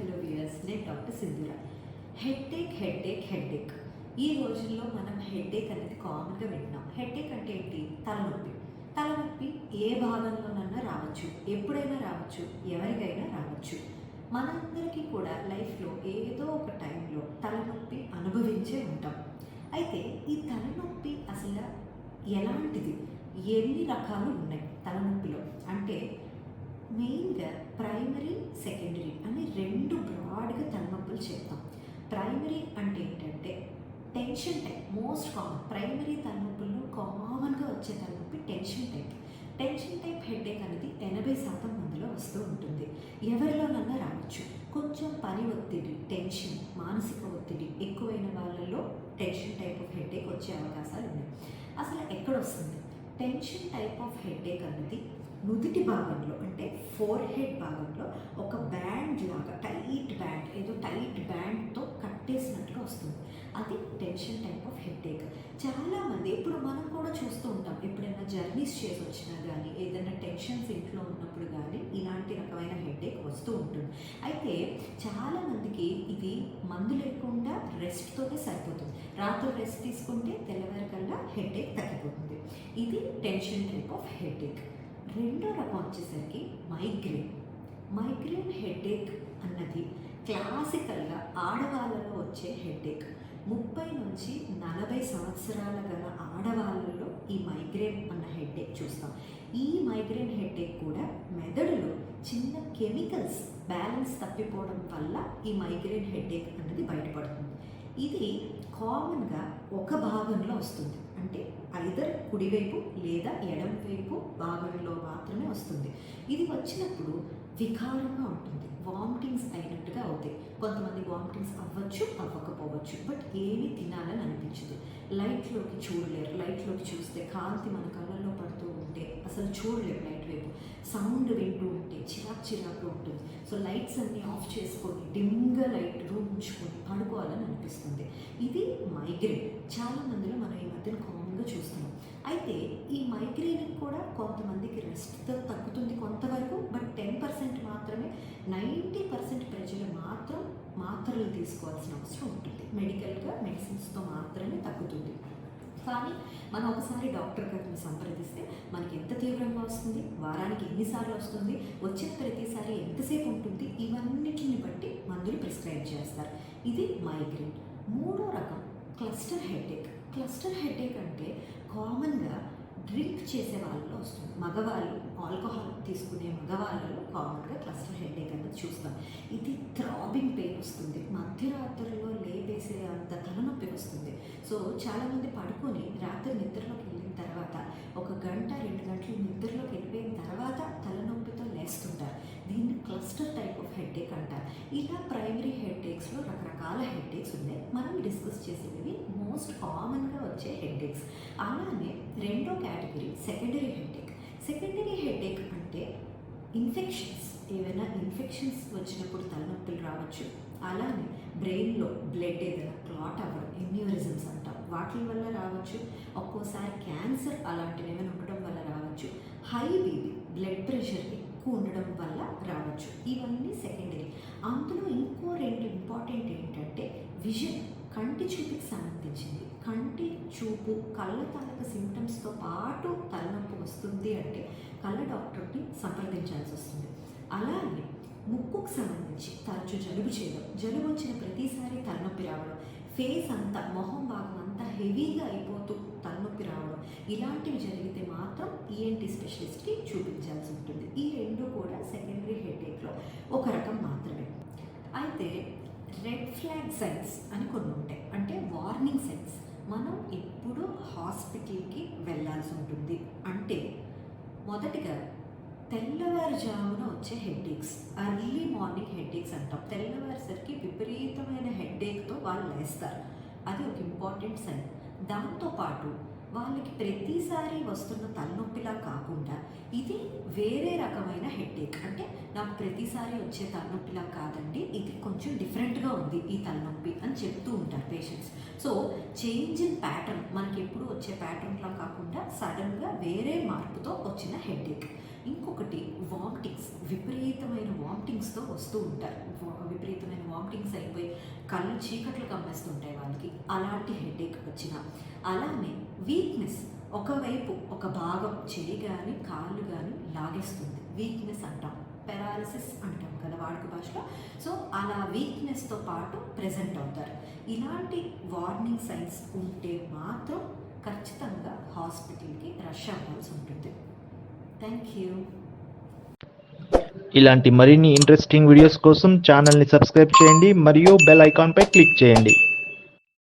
Hello viewers నేను doctor Sindhura headache headache headache ఈ రోజుల్లో మనం హెడ్ఏక్ అనేది కామన్గా వింటున్నాం. హెడ్ఏక్ అంటే ఏంటి? తలనొప్పి. తలనొప్పి ఏ భాగంలోనన్నా రావచ్చు. ఎప్పుడైనా రావచ్చు. ఎవరికైనా రావచ్చు. మనందరికీ కూడా లైఫ్లో ఏదో ఒక టైంలో తలనొప్పి అనుభవించే ఉంటాం. అయితే ఈ తలనొప్పి అసలు ఎలాంటిది? ఎన్ని రకాలు ఉన్నాయి తలనొప్పిలో? అంటే మెయిన్గా ప్రైమరీ సెకండరీ అని రెండు బ్రాడ్గా తలనొప్పులు చెప్తాం ప్రైమరీ అంటే ఏంటంటే tension type most common primary తలనొప్పుల్లో కామన్గా వచ్చే తలనొప్పి tension type tension type headache అనేది ఎనభై శాతం మందిలో వస్తూ ఉంటుంది. ఎవరిలోనన్నా రావచ్చు. కొంచెం పని ఒత్తిడి టెన్షన్ మానసిక ఒత్తిడి ఎక్కువైన వాళ్ళలో టెన్షన్ టైప్ ఆఫ్ హెడేక్ వచ్చే అవకాశాలు ఉన్నాయి. అసలు ఎక్కడ వస్తుంది? టెన్షన్ టైప్ ఆఫ్ హెడేక్ అనేది నుదుటి భాగంలో అంటే ఫోర్ హెడ్ భాగంలో ఒక బ్యాండ్ లాగా టైట్ బ్యాండ్ ఏదో టైట్ బ్యాండ్తో కట్టేసినట్టుగా వస్తుంది. అది టెన్షన్ టైప్ ఆఫ్ హెడేక్ చాలామంది ఇప్పుడు మనం కూడా చూస్తూ ఉంటాం ఎప్పుడైనా జర్నీస్ చేసి వచ్చినా కానీ ఏదైనా టెన్షన్స్ ఇంట్లో ఉన్నప్పుడు కానీ ఇలాంటి రకమైన హెడేక్ వస్తూ ఉంటుంది. అయితే చాలామందికి ఇది మందు లేకుండా రెస్ట్తోనే సరిపోతుంది. రాత్రి రెస్ట్ తీసుకుంటే తెల్లవారికల్లా హెడేక్ తగ్గిపోతుంది. ఇది టెన్షన్ టైప్ ఆఫ్ హెడేక్ రెండో రకం వచ్చేసరికి మైగ్రేన్ మైగ్రేన్ హెడేక్ అన్నది క్లాసికల్గా ఆడవాళ్ళలో వచ్చే అవసరాల సంవత్సరాల గల ఆడవాళ్ళలో ఈ మైగ్రేన్ అన్న హెడేక్ చూస్తాం. ఈ మైగ్రేన్ హెడేక్ కూడా మెదడులో చిన్న కెమికల్స్ బ్యాలెన్స్ తప్పిపోవడం వల్ల ఈ మైగ్రేన్ హెడేక్ అన్నది బయటపడుతుంది. ఇది కామన్గా ఒక భాగంలో వస్తుంది. అంటే ఐదర్ కుడివైపు లేదా ఎడం వైపు భాగంలో మాత్రమే వస్తుంది. ఇది వచ్చినప్పుడు వికారంగా ఉంటుంది. వామిటింగ్స్ అయినట్టుగా అవుతాయి. కొంతమంది వామిటింగ్స్ అవ్వచ్చు అవ్వకపోవచ్చు. బట్ ఏమి తినాలని మంచిది లైట్లోకి చూడలేరు. లైట్లోకి చూస్తే కాంతి మన కళ్ళల్లో పడుతూ ఉంటే అసలు చూడలేరు లైట్ వైపు. సౌండ్ వింటూ ఉంటే చిరాకు చిరాకు ఉంటుంది. సో లైట్స్ అన్నీ ఆఫ్ చేసుకొని డిమ్గా లైట్ రూమ్ ఉంచుకొని పడుకోవాలని అనిపిస్తుంది. ఇది మైగ్రేన్. చాలా మందిలో మనం ఈ మధ్యన కామన్గా చూస్తున్నాం. అయితే ఈ మైగ్రేన్ కూడా కొంతమందికి రెస్ట్తో తగ్గుతుంది కొంతవరకు బట్ టెన్ పర్సెంట్ మాత్రమే నైంటీ పర్సెంట్ ప్రజలు మాత్రం మాత్రలు తీసుకోవాల్సిన అవసరం ఉంటుంది. మెడికల్గా మెడిసిన్స్తో మాత్రమే తగ్గుతుంది. కానీ మనం ఒకసారి డాక్టర్ గారిని సంప్రదిస్తే మనకి ఎంత తీవ్రంగా వస్తుంది వారానికి ఎన్నిసార్లు వస్తుంది వచ్చిన ప్రతిసారి ఎంతసేపు ఉంటుంది ఇవన్నిటిని బట్టి మందులు ప్రిస్క్రైబ్ చేస్తారు. ఇది మైగ్రేన్. మూడో రకం క్లస్టర్ హెడేక్. క్లస్టర్ హెడేక్ అంటే కామన్గా డ్రింక్ చేసే వాళ్ళలో వస్తుంది మగవాళ్ళు ఆల్కహాల్ తీసుకునే మగవాళ్ళలో కామన్గా క్లస్టర్ హెడేక్ అనేది చూస్తాం. ఇది థ్రాబింగ్ పెయిన్ వస్తుంది. మధ్యరాత్రిలో లేపేసే అంత తలనొప్పి వస్తుంది. సో చాలామంది పడుకొని రాత్రి నిద్రలోకి వెళ్ళిన తర్వాత ఒక గంట రెండు గంటలు నిద్రలోకి క్లస్టర్ టైప్ ఆఫ్ హెడ్ఏక్ అంటారు. ఇలా ప్రైమరీ హెడ్ఏక్స్లో రకరకాల హెడేక్స్ ఉన్నాయి. మనం డిస్కస్ చేసేవి మోస్ట్ కామన్గా వచ్చే హెడ్ఏక్స్ అలానే రెండో category secondary headache secondary headache అంటే ఇన్ఫెక్షన్స్ ఏవైనా ఇన్ఫెక్షన్స్ వచ్చినప్పుడు తలనొప్పులు రావచ్చు. అలానే బ్రెయిన్లో బ్లడ్ ఏదైనా క్లాట్ అవ్వడం ఎన్యూరిజమ్స్ అంటాం. వాటి వల్ల రావచ్చు. ఒక్కోసారి క్యాన్సర్ అలాంటివి ఏమైనా ఉండడం వల్ల రావచ్చు. హై బీపీ బ్లడ్ ప్రెషర్కి ఎక్కువ ఉండడం వల్ల రావచ్చు. ఇవన్నీ సెకండరీ అందులో ఇంకో రెండు ఇంపార్టెంట్ ఏంటంటే విజన్ కంటి చూపుకి సంబంధించింది. కంటి చూపు కళ్ళ తాలూకు సిమ్టమ్స్తో పాటు తలనొప్పి వస్తుంది అంటే కళ్ళ డాక్టర్ని సంప్రదించాల్సి వస్తుంది. అలానే ముక్కుకు సంబంధించి తరచు జలుబు చేయడం. జలుబు వచ్చిన ప్రతిసారి తలనొప్పి రావడం. ఫేస్ అంతా మొహం భాగం అంతా హెవీగా అయిపోతూ తలనొప్పి రావడం. ఇలాంటివి జరిగితే మాత్రం ఈఎన్టీ స్పెషలిస్ట్కి చూపించాల్సి ఉంటుంది ఈ రెండు కూడా సెకండరీ హెడేక్లో ఒక రకం మాత్రమే అయితే రెడ్ ఫ్లాగ్ సైన్స్ అని కొన్ని ఉంటాయి. అంటే వార్నింగ్ సైన్స్ మనం ఎప్పుడు హాస్పిటల్కి వెళ్ళాల్సి ఉంటుంది. అంటే మొదటిగా తెల్లవారుజామున వచ్చే హెడ్ఏక్స్ అర్లీ మార్నింగ్ హెడ్ఏక్స్ అంటాం. తెల్లవారుసరికి విపరీతమైన హెడ్ఏక్తో వాళ్ళు లేస్తారు. అది ఒక ఇంపార్టెంట్ సైన్. దాంతోపాటు వాళ్ళకి ప్రతిసారి వస్తున్న తలనొప్పిలా కాకుండా ఇది వేరే రకమైన హెడ్ఏక్ నాకు ప్రతిసారి వచ్చే తలనొప్పిలా కాదండి. ఇది కొంచెం డిఫరెంట్గా ఉంది ఈ తలనొప్పి అని చెప్తూ ఉంటారు patients so change in pattern మనకి ఎప్పుడు వచ్చే ప్యాటర్న్లా కాకుండా సడన్గా వేరే మార్పుతో వచ్చిన హెడ్ఏక్ ఇంకొకటి వామిటింగ్స్ విపరీతమైన వామిటింగ్స్తో వస్తూ ఉంటారు. వా- విపరీతమైన వామిటింగ్స్ అయిపోయి కళ్ళు చీకట్లు కమ్మేస్తుంటాయి వాళ్ళకి. అలాంటి హెడేక్ వచ్చిన. అలానే వీక్నెస్ ఒకవైపు ఒక భాగం చెయ్యి కానీ కాళ్ళు కానీ లాగేస్తుంది. వీక్నెస్ అంటాం. పెరాలసిస్ అంటాం కదా వాడుక భాషలో. సో అలా వీక్నెస్తో పాటు ప్రజెంట్ అవుతారు. ఇలాంటి వార్నింగ్ సైన్స్ ఉంటే మాత్రం ఖచ్చితంగా హాస్పిటల్కి రష్ అవ్వాల్సి ఉంటుంది. థ్యాంక్ యూ ఇలాంటి మరిన్ని ఇంట్రెస్టింగ్ వీడియోస్ కోసం ఛానల్ని సబ్స్క్రైబ్ చేయండి మరియు బెల్ ఐకాన్పై క్లిక్ చేయండి.